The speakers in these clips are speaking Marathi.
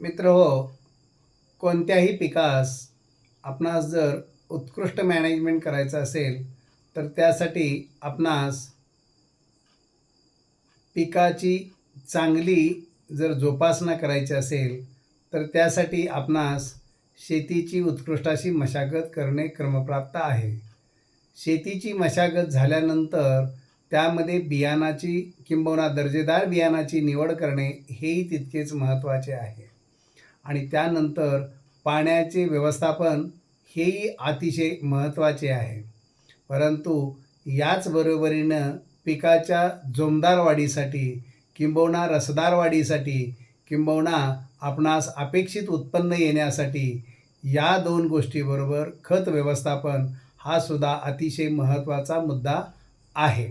मित्र हो. कोणत्याही पिकास आपणास जर उत्कृष्ट मॅनेजमेंट करायचं असेल तर त्यासाठी आपणास पिकाची चांगली जर जोपासना करायची असेल तर त्यासाठी आपणास शेतीची उत्कृष्ट अशी मशागत करणे क्रमप्राप्त आहे. शेतीची मशागत झाल्यानंतर त्यामध्ये बियाणाची किंबहुना दर्जेदार बियाणाची निवड करणे हेही तितकेच महत्त्वाचे आहे. आणि त्यानंतर पाण्याचे व्यवस्थापन हेही अतिशय महत्त्वाचे आहे. परंतु याच बरोबरीनं पिकाच्या जोमदार वाढीसाठी किंबहुना रसदार वाढीसाठी किंबहुना आपणास अपेक्षित उत्पन्न येण्यासाठी या दोन गोष्टीबरोबर खत व्यवस्थापन हा सुद्धा अतिशय महत्त्वाचा मुद्दा आहे.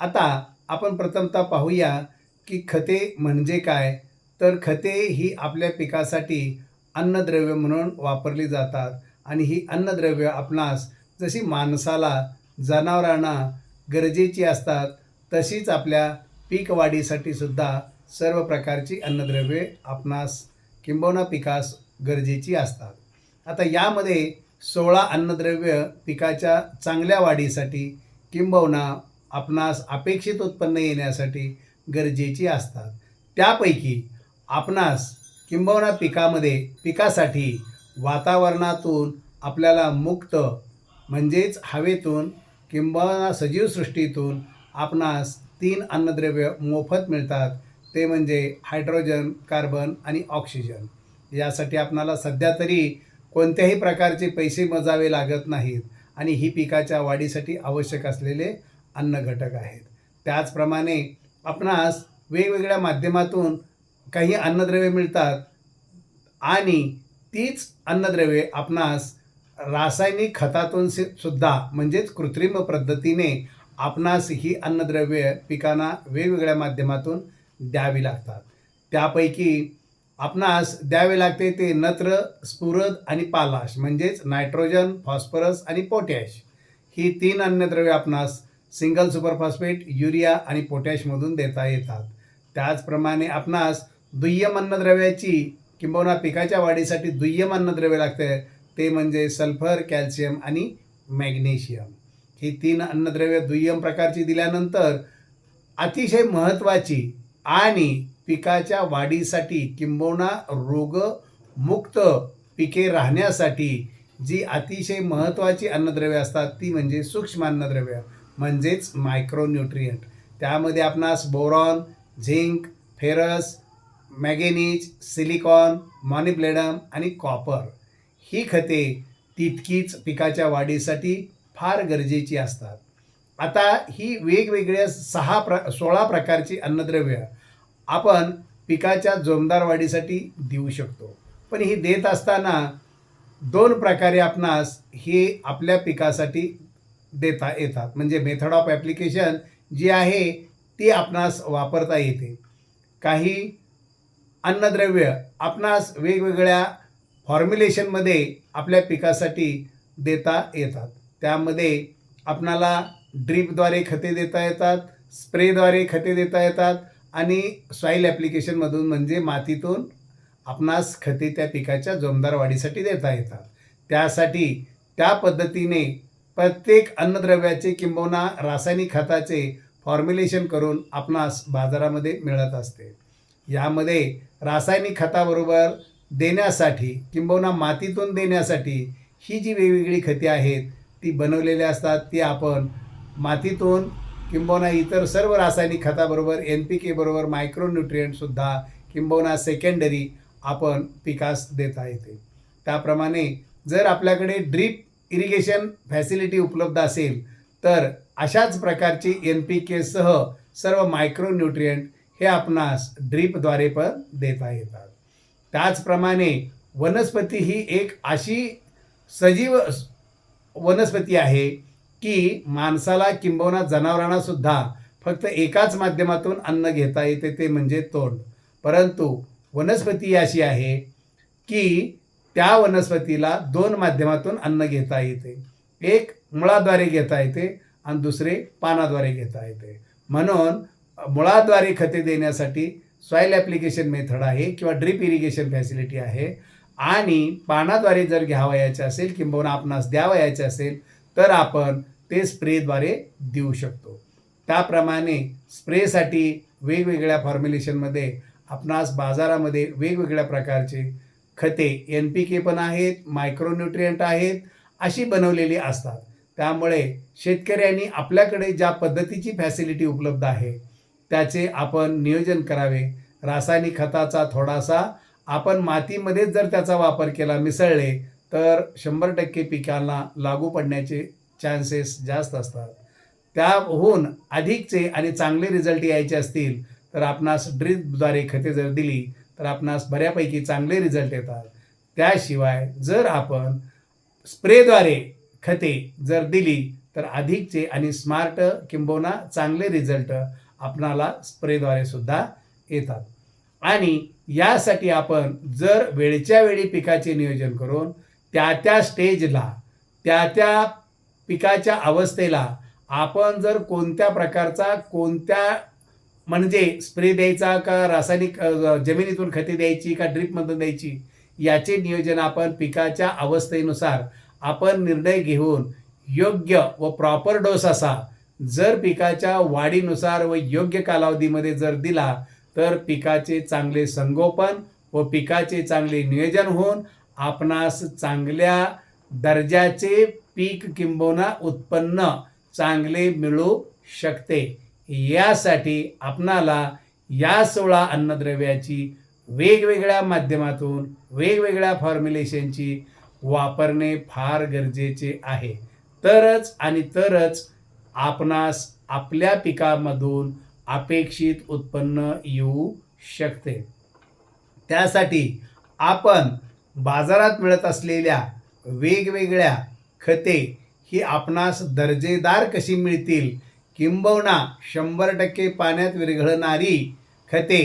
आता आपण प्रथमतः पाहूया की खते म्हणजे काय तर खते ही आपल्या पिकासाठी अन्नद्रव्य म्हणून वापरली जातात. आणि ही अन्नद्रव्य आपणास जशी माणसाला जनावरांना गरजेची असतात तशीच आपल्या पीक वाढीसाठी सुद्धा सर्व प्रकारची अन्नद्रव्ये आपणास किंबहुना पिकास गरजेची असतात. आता यामध्ये सोळा अन्नद्रव्य पिकाच्या चांगल्या वाढीसाठी किंबहुना आपणास अपेक्षित उत्पन्न येण्यासाठी गरजेची असतात. त्यापैकी आपणास किंबहुना पिकामध्ये पिकासाठी वातावरणातून आपल्याला मुक्त म्हणजेच हवेतून किंबहुना सजीव सृष्टीतून आपणास तीन अन्नद्रव्य मोफत मिळतात. ते म्हणजे हायड्रोजन कार्बन आणि ऑक्सिजन. यासाठी आपणाला सध्या तरी कोणत्याही प्रकारचे पैसे मोजावे लागत नाहीत आणि ही पिकाच्या वाढीसाठी आवश्यक असलेले अन्न घटक आहेत. त्याचप्रमाणे आपणास वेगवेगळ्या माध्यमातून काही अन्नद्रव्ये मिळतात आणि तीच अन्नद्रव्ये आपणास रासायनिक खतातून सुद्धा म्हणजेच कृत्रिम पद्धतीने आपणास ही अन्नद्रव्ये पिकांना वेगवेगळ्या माध्यमातून द्यावी लागतात. त्यापैकी आपणास द्यावे लागते ते नत्र स्फुरद आणि पालाश म्हणजेच नायट्रोजन फॉस्फरस आणि पोटॅश. ही तीन अन्नद्रव्ये आपणास सिंगल सुपरफॉस्फेट युरिया आणि पोटॅशमधून देता येतात. त्याचप्रमाणे आपणास दुय्यम अन्नद्रव्याची किंबहुना पिकाच्या वाढीसाठी दुय्यम अन्नद्रव्य लागते ते म्हणजे सल्फर कॅल्शियम आणि मॅग्नेशियम. ही तीन अन्नद्रव्य दुय्यम प्रकारची दिल्यानंतर अतिशय महत्त्वाची आणि पिकाच्या वाढीसाठी किंबहुना रोगमुक्त पिके राहण्यासाठी जी अतिशय महत्त्वाची अन्नद्रव्य असतात ती म्हणजे सूक्ष्म अन्नद्रव्य म्हणजेच मायक्रोन्यूट्रियंट त्यामध्ये आपणास boron zinc ferrous manganese silicon molybdenum आणि कॉपर ही खते तितकीच पिकाच्या वाढीसाठी फार गरजेची असतात. आता ही वेगवेगळ्या सहा प्र सोळा प्रकारची अन्नद्रव्य आपण पिकाच्या जोमदार वाढीसाठी देऊ शकतो. पण ही देत असताना दोन प्रकारे आपणास हे आपल्या पिकासाठी देता येतात. म्हणजे मेथड ऑफ ॲप्लिकेशन जी आहे ती आपणास वापरता येते. काही अन्नद्रव्य आपणास वेगवेगळ्या फॉर्म्युलेशनमध्ये आपल्या पिकासाठी देता येतात. त्यामध्ये आपणाला ड्रीपद्वारे खते देता येतात स्प्रेद्वारे खते देता येतात आणि सॉईल ॲप्लिकेशनमधून म्हणजे मातीतून आपणास खते त्या पिकाच्या जोमदार वाढीसाठी देता येतात. त्यासाठी त्या पद्धतीने प्रत्येक अन्नद्रव्याचे किंबहुना रासायनिक खताचे फॉर्म्युलेशन करून आपणास बाजारामध्ये मिळत असते. यामध्ये रासायनिक खताबरोबर देण्यासाठी किंबहुना मातीतून देण्यासाठी ही जी वेगवेगळी खते आहेत ती बनवलेली असतात. ती आपण मातीतून किंबहुना इतर सर्व रासायनिक खताबरोबर एन पी केबरोबर मायक्रोन्युट्रियंटसुद्धा किंबहुना सेकंडरी आपण पिकास देता येते. त्याप्रमाणे जर आपल्याकडे ड्रीप इरिगेशन फॅसिलिटी उपलब्ध असेल तर अशाच प्रकारची एन पी केसह सर्व मायक्रोन्युट्रियंट हे आपणास ड्रीपद्वारे पण देता येतात. त्याचप्रमाणे वनस्पती ही एक अशी सजीव वनस्पती आहे की माणसाला किंबवना जनावरांना सुद्धा फक्त एकाच माध्यमातून अन्न घेता येते ते म्हणजे तोंड. परंतु वनस्पती अशी आहे की त्या वनस्पतीला दोन माध्यमातून अन्न घेता येते. एक मुळाद्वारे घेता येते आणि दुसरे पानाद्वारे घेता येते. म्हणून मुळाद्वारे खते देण्यासाठी सॉईल ॲप्लिकेशन मेथड आहे किंवा ड्रीप इरिगेशन फॅसिलिटी आहे. आणि पानाद्वारे जर घ्यावयाचे असेल किंबहुना आपणास द्यावयाचे असेल तर आपण ते स्प्रेद्वारे देऊ शकतो. त्याप्रमाणे स्प्रेसाठी वेगवेगळ्या फॉर्म्युलेशनमध्ये आपणास बाजारामध्ये वेगवेगळ्या प्रकारचे खते एन पी के पण आहेत मायक्रोन्युट्रियंट आहेत अशी बनवलेली असतात. त्यामुळे शेतकऱ्यांनी आपल्याकडे ज्या पद्धतीची फॅसिलिटी उपलब्ध आहे त्याचे आपण नियोजन करावे. रासायनिक खताचा थोडासा आपण मातीमध्येच जर त्याचा वापर केला मिसळले तर शंभर टक्के पिकांना लागू पडण्याचे चान्सेस जास्त असतात. त्याहून अधिकचे आणि चांगले रिझल्ट यायचे असतील तर आपणास ड्रिपद्वारे खते जर दिली तर आपणास बऱ्यापैकी चांगले रिझल्ट येतात. त्याशिवाय जर आपण स्प्रेद्वारे खते जर दिली तर अधिकचे आणि स्मार्ट किंबहुना चांगले रिझल्ट आपणाला स्प्रेद्वारे सुद्धा येतात. आणि यासाठी आपण जर वेळच्या वेळी पिकाचे नियोजन करून त्या त्या स्टेजला त्या त्या पिकाच्या अवस्थेला आपण जर कोणत्या प्रकारचा कोणत्या म्हणजे स्प्रे द्यायचा का रासायनिक जमिनीतून खते द्यायची का ड्रीपमधून द्यायची याचे नियोजन आपण पिकाच्या अवस्थेनुसार आपण निर्णय घेऊन योग्य व प्रॉपर डोस असा जर पिकाच्या वाढीनुसार व योग्य कालावधीमध्ये जर दिला तर पिकाचे चांगले संगोपन व पिकाचे चांगले नियोजन होऊन आपणास चांगल्या दर्जाचे पीक किंबहुना उत्पन्न चांगले मिळू शकते. यासाठी आपणाला या सोळा अन्नद्रव्याची वेगवेगळ्या माध्यमातून वेगवेगळ्या फॉर्म्युलेशनची वापरणे फार गरजेचे आहे. तरच आणि तरच आपणास आपल्या पिकामधून अपेक्षित उत्पन्न येऊ शकते. त्यासाठी आपण बाजारात मिळत असलेल्या वेगवेगळ्या खते ही आपणास दर्जेदार कशी मिळतील? किंबहुना शंभर टक्के पाण्यात विरघळणारी खते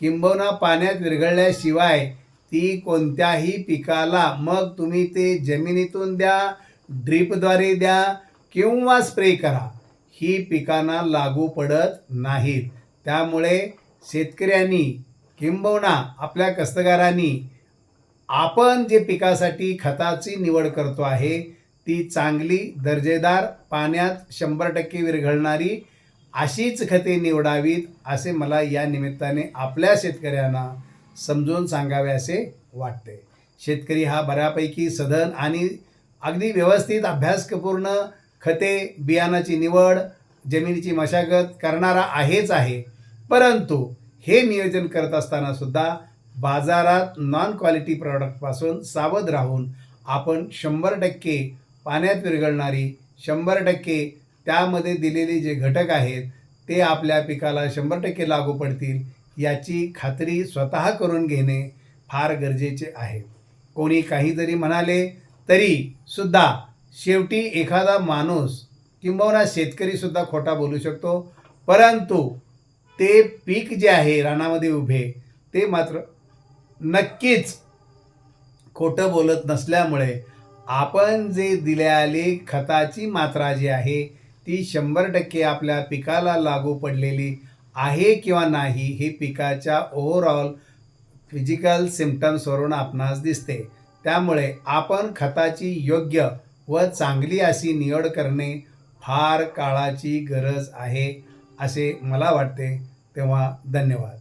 किंबहुना पाण्यात विरघळल्याशिवाय ती कोणत्याही पिकाला मग तुम्ही ते जमिनीतून द्या ड्रीपद्वारे द्या किंवा स्प्रे करा? ही पिकांना लागू पडत नाहीत. त्यामुळे शेतकऱ्यांनी किंबहुना आपल्या कष्टकऱ्यांनी आपण जे पिकासाठी खताची निवड करतो आहे ती चांगली दर्जेदार पाण्यात शंभर टक्के विरघळणारी अशीच खते निवडावीत असे मला या निमित्ताने आपल्या शेतकऱ्यांना समजून सांगावे असे वाटते. शेतकरी हा बऱ्यापैकी सधन आणि अगदी व्यवस्थित अभ्यासपूर्ण खते बियाणाची निवड जमिनीची मशागत करणारा आहेच आहे. परंतु हे नियोजन करत असताना सुद्धा बाजारात नॉन क्वालिटी प्रॉडक्टपासून सावध राहून आपण शंभर टक्के पाण्यात विरघळणारी शंभर टक्के त्यामध्ये दिलेले जे घटक आहेत ते आपल्या पिकाला शंभर टक्के लागू पडतील याची खात्री स्वतः करून घेणे फार गरजेचे आहे. कोणी काही जरी म्हणाले तरी सुद्धा शेवटी एखादा माणूस किंबहुना शेतकरीसुद्धा खोटा बोलू शकतो. परंतु ते पीक जे आहे रानामध्ये उभे ते मात्र नक्कीच खोटं बोलत नसल्यामुळे आपण जे दिलेली खताची मात्रा जी आहे ती शंभर टक्के आपल्या पिकाला लागू पडलेली आहे किंवा नाही हे पिकाच्या ओव्हरऑल फिजिकल सिम्पटम्सवरून आपणास दिसते. त्यामुळे आपण खताची योग्य व चांगली अशी निवड करणे फार काळाची गरज आहे असे मला वाटते. तेव्हा धन्यवाद.